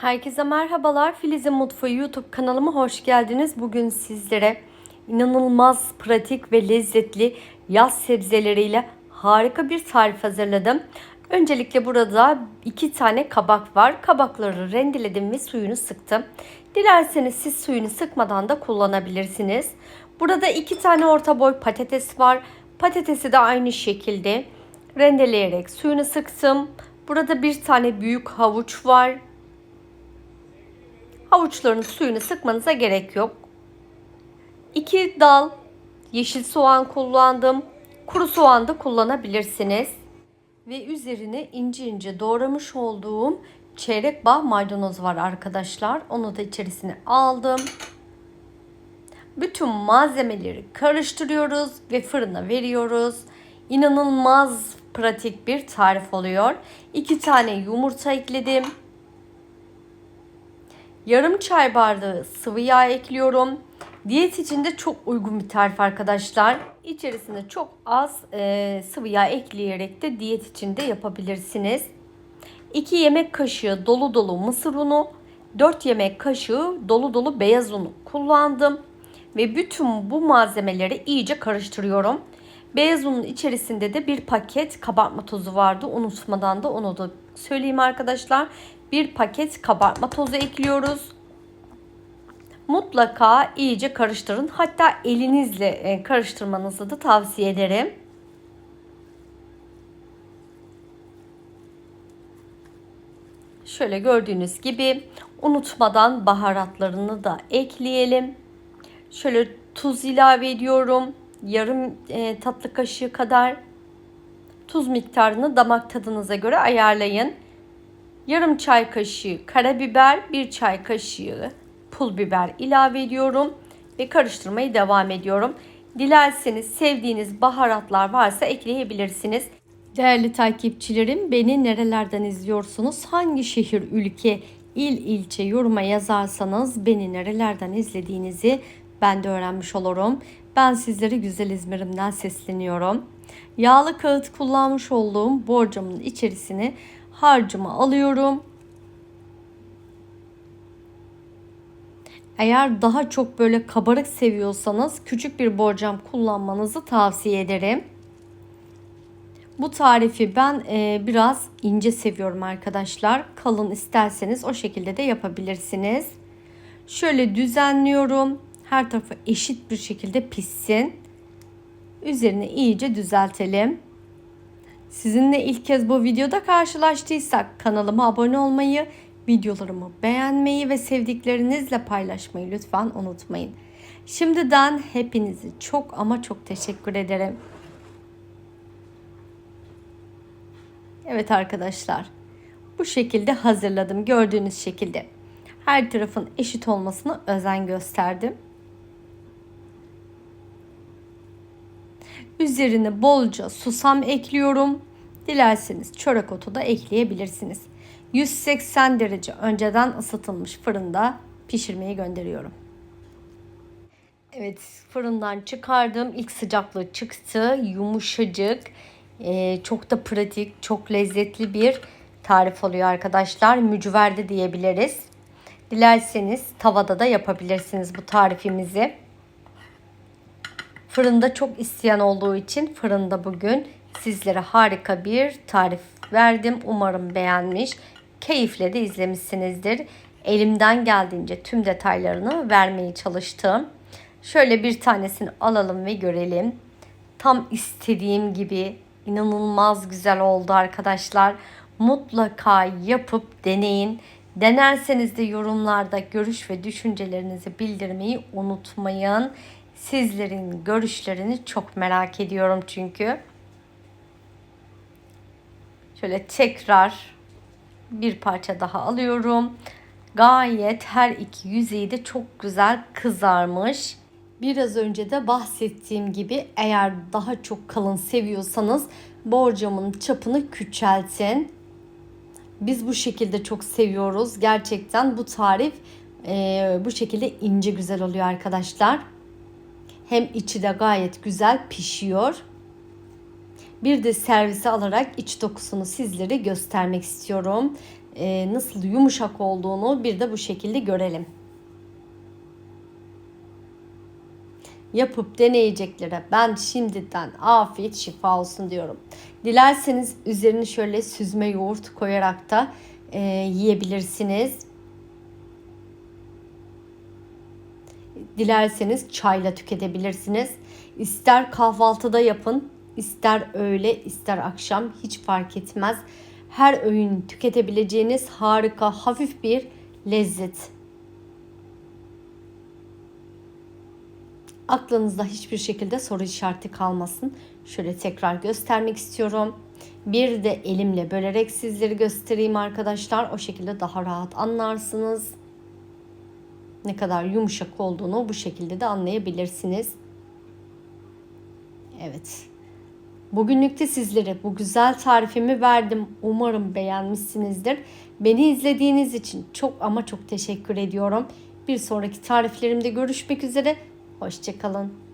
Herkese merhabalar. Filiz'in Mutfağı YouTube kanalıma hoş geldiniz. Bugün sizlere inanılmaz pratik ve lezzetli yaz sebzeleriyle harika bir tarif hazırladım. Öncelikle burada iki tane kabak var. Kabakları rendeledim ve suyunu sıktım. Dilerseniz siz suyunu sıkmadan da kullanabilirsiniz. Burada iki tane orta boy patates var. Patatesi de aynı şekilde rendeleyerek suyunu sıktım. Burada bir tane büyük havuç var. Havuçların suyunu sıkmanıza gerek yok. 2 dal yeşil soğan kullandım. Kuru soğan da kullanabilirsiniz. Ve üzerine ince ince doğramış olduğum çeyrek bağ maydanoz var arkadaşlar. Onu da içerisine aldım. Bütün malzemeleri karıştırıyoruz ve fırına veriyoruz. İnanılmaz pratik bir tarif oluyor. 2 tane yumurta ekledim. Yarım çay bardağı sıvı yağ ekliyorum. Diyet için de çok uygun bir tarif arkadaşlar. İçerisine çok az e, sıvı yağ ekleyerek de diyet için de yapabilirsiniz. 2 yemek kaşığı dolu dolu mısır unu, 4 yemek kaşığı dolu dolu beyaz unu kullandım. Ve bütün bu malzemeleri iyice karıştırıyorum. Beyaz unun içerisinde de bir paket kabartma tozu vardı. Unutmadan da onu da söyleyeyim arkadaşlar. Bir paket kabartma tozu ekliyoruz. Mutlaka iyice karıştırın. Hatta elinizle e, karıştırmanızı da tavsiye ederim. Şöyle gördüğünüz gibi unutmadan baharatlarını da ekleyelim. Şöyle tuz ilave ediyorum. Yarım e, tatlı kaşığı kadar tuz miktarını damak tadınıza göre ayarlayın. Yarım çay kaşığı karabiber, bir çay kaşığı pul biber ilave ediyorum ve karıştırmayı devam ediyorum. Dilerseniz sevdiğiniz baharatlar varsa ekleyebilirsiniz. Değerli takipçilerim beni nerelerden izliyorsunuz? Hangi şehir, ülke, il, ilçe yoruma yazarsanız beni nerelerden izlediğinizi ben de öğrenmiş olurum. Ben sizlere güzel İzmir'imden sesleniyorum. Yağlı kağıt kullanmış olduğum borcamın içerisine harcımı alıyorum. Eğer daha çok böyle kabarık seviyorsanız küçük bir borcam kullanmanızı tavsiye ederim. Bu tarifi ben e, biraz ince seviyorum arkadaşlar. Kalın isterseniz o şekilde de yapabilirsiniz. Şöyle düzenliyorum. Her tarafı eşit bir şekilde pişsin. Üzerine iyice düzeltelim. Sizinle ilk kez bu videoda karşılaştıysak kanalıma abone olmayı, videolarımı beğenmeyi ve sevdiklerinizle paylaşmayı lütfen unutmayın. Şimdiden hepinizi çok ama çok teşekkür ederim. Evet arkadaşlar. Bu şekilde hazırladım. Gördüğünüz şekilde. Her tarafın eşit olmasına özen gösterdim. Üzerine bolca susam ekliyorum. Dilerseniz çörek otu da ekleyebilirsiniz. 180 derece önceden ısıtılmış fırında pişirmeye gönderiyorum. Evet fırından çıkardım. İlk sıcaklığı çıktı. Yumuşacık. Ee, çok da pratik, çok lezzetli bir tarif oluyor arkadaşlar. Mücverde diyebiliriz. Dilerseniz tavada da yapabilirsiniz bu tarifimizi. Fırında çok isteyen olduğu için fırında bugün sizlere harika bir tarif verdim. Umarım beğenmiş, keyifle de izlemişsinizdir. Elimden geldiğince tüm detaylarını vermeye çalıştım. Şöyle bir tanesini alalım ve görelim. Tam istediğim gibi inanılmaz güzel oldu arkadaşlar. Mutlaka yapıp deneyin. Denerseniz de yorumlarda görüş ve düşüncelerinizi bildirmeyi unutmayın. Sizlerin görüşlerini çok merak ediyorum çünkü. Şöyle tekrar bir parça daha alıyorum. Gayet her iki yüzeyi de çok güzel kızarmış. Biraz önce de bahsettiğim gibi eğer daha çok kalın seviyorsanız borcamın çapını küçeltin. Biz bu şekilde çok seviyoruz. Gerçekten bu tarif e, bu şekilde ince güzel oluyor arkadaşlar. Hem içi de gayet güzel pişiyor. Bir de servise alarak iç dokusunu sizlere göstermek istiyorum. e, nasıl yumuşak olduğunu bir de bu şekilde görelim. yapıp deneyeceklere ben şimdiden afiyet şifa olsun diyorum. Dilerseniz üzerini şöyle süzme yoğurt koyarak da e, yiyebilirsiniz. Dilerseniz çayla tüketebilirsiniz. İster kahvaltıda yapın, ister öğle, ister akşam hiç fark etmez. Her öğün tüketebileceğiniz harika, hafif bir lezzet. Aklınızda hiçbir şekilde soru işareti kalmasın. Şöyle tekrar göstermek istiyorum. Bir de elimle bölerek sizleri göstereyim arkadaşlar. O şekilde daha rahat anlarsınız. Ne kadar yumuşak olduğunu bu şekilde de anlayabilirsiniz. Evet. Bugünlük de sizlere bu güzel tarifimi verdim. Umarım beğenmişsinizdir. Beni izlediğiniz için çok ama çok teşekkür ediyorum. Bir sonraki tariflerimde görüşmek üzere. Hoşçakalın.